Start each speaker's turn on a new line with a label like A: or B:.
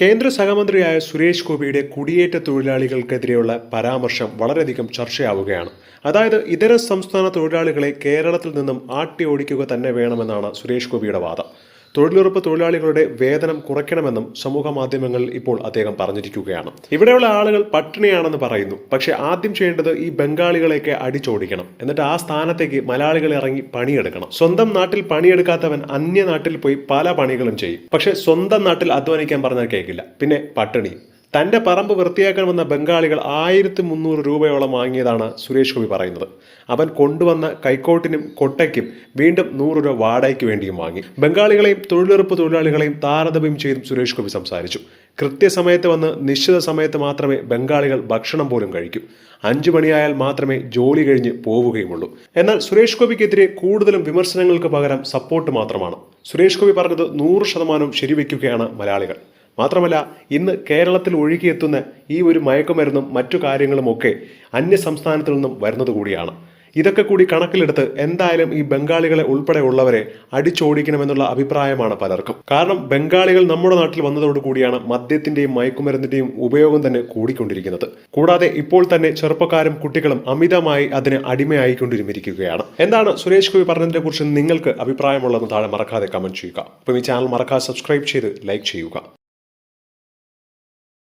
A: കേന്ദ്ര സഹമന്ത്രിയായ സുരേഷ് ഗോപിയുടെ കുടിയേറ്റ തൊഴിലാളികൾക്കെതിരെയുള്ള പരാമർശം വളരെയധികം ചർച്ചയാവുകയാണ്. അതായത് ഇതര സംസ്ഥാന തൊഴിലാളികളെ കേരളത്തിൽ നിന്നും ആട്ടി ഓടിക്കുക തന്നെ വേണമെന്നാണ് സുരേഷ് ഗോപിയുടെ വാദം. തൊഴിലുറപ്പ് തൊഴിലാളികളുടെ വേതനം കുറയ്ക്കണമെന്നും സമൂഹ മാധ്യമങ്ങളിൽ ഇപ്പോൾ അദ്ദേഹം പറഞ്ഞിരിക്കുകയാണ്. ഇവിടെയുള്ള ആളുകൾ പട്ടിണിയാണെന്ന് പറയുന്നു. പക്ഷെ ആദ്യം ചെയ്യേണ്ടത് ഈ ബംഗാളികളെയൊക്കെ അടിച്ചോടിക്കണം. എന്നിട്ട് ആ സ്ഥാനത്തേക്ക് മലയാളികൾ ഇറങ്ങി പണിയെടുക്കണം. സ്വന്തം നാട്ടിൽ പണിയെടുക്കാത്തവൻ അന്യ നാട്ടിൽ പോയി പല പണികളും ചെയ്യും. പക്ഷെ സ്വന്തം നാട്ടിൽ അധ്വാനിക്കാൻ പറഞ്ഞാൽ കേൾക്കില്ല പിന്നെ പട്ടിണി. തന്റെ പറമ്പ് വൃത്തിയാക്കാൻ വന്ന ബംഗാളികൾ ആയിരത്തി മുന്നൂറ് രൂപയോളം വാങ്ങിയതാണ് സുരേഷ് ഗോപി പറയുന്നത്. അവൻ കൊണ്ടുവന്ന കൈക്കോട്ടിനും കൊട്ടയ്ക്കും വീണ്ടും നൂറ് രൂപ വാടകയ്ക്ക് വേണ്ടിയും വാങ്ങി. ബംഗാളികളെയും തൊഴിലുറപ്പ് തൊഴിലാളികളെയും താരതമ്യം ചെയ്തും സുരേഷ് ഗോപി സംസാരിച്ചു. കൃത്യസമയത്ത് വന്ന് നിശ്ചിത സമയത്ത് മാത്രമേ ബംഗാളികൾ ഭക്ഷണം പോലും കഴിക്കൂ. അഞ്ചു മണിയായാൽ മാത്രമേ ജോലി കഴിഞ്ഞ് പോവുകയുമുള്ളൂ. എന്നാൽ സുരേഷ് ഗോപിക്കെതിരെ കൂടുതലും വിമർശനങ്ങൾക്ക് പകരം സപ്പോർട്ട് മാത്രമാണ്. സുരേഷ് ഗോപി പറഞ്ഞത് നൂറ് ശതമാനം ശരിവെക്കുകയാണ് മലയാളികൾ. മാത്രമല്ല ഇന്ന് കേരളത്തിൽ ഒഴുകിയെത്തുന്ന ഈ ഒരു മയക്കുമരുന്നും മറ്റു കാര്യങ്ങളുമൊക്കെ അന്യ സംസ്ഥാനത്തു നിന്നും വരുന്നത് കൂടിയാണ്. ഇതൊക്കെ കൂടി കണക്കിലെടുത്ത് എന്തായാലും ഈ ബംഗാളികളെ ഉൾപ്പെടെ ഉള്ളവരെ അടിച്ചോടിക്കണമെന്നുള്ള അഭിപ്രായമാണ് പലർക്കും. കാരണം ബംഗാളികൾ നമ്മുടെ നാട്ടിൽ വന്നതോടുകൂടിയാണ് മദ്യത്തിന്റെയും മയക്കുമരുന്നിന്റെയും ഉപയോഗം തന്നെ കൂടിക്കൊണ്ടിരിക്കുന്നത്. കൂടാതെ ഇപ്പോൾ തന്നെ ചെറുപ്പക്കാരും കുട്ടികളും അമിതമായി അതിന് അടിമയായിക്കൊണ്ടിരുന്നിരിക്കുകയാണ്. എന്താണ് സുരേഷ് ഗോപി പറഞ്ഞതിനെ കുറിച്ച് നിങ്ങൾക്ക് അഭിപ്രായമുള്ളതെന്ന് താഴെ മറക്കാതെ കമന്റ് ചെയ്യുക. അപ്പം ഈ ചാനൽ മറക്കാതെ സബ്സ്ക്രൈബ് ചെയ്ത് ലൈക്ക് ചെയ്യുക.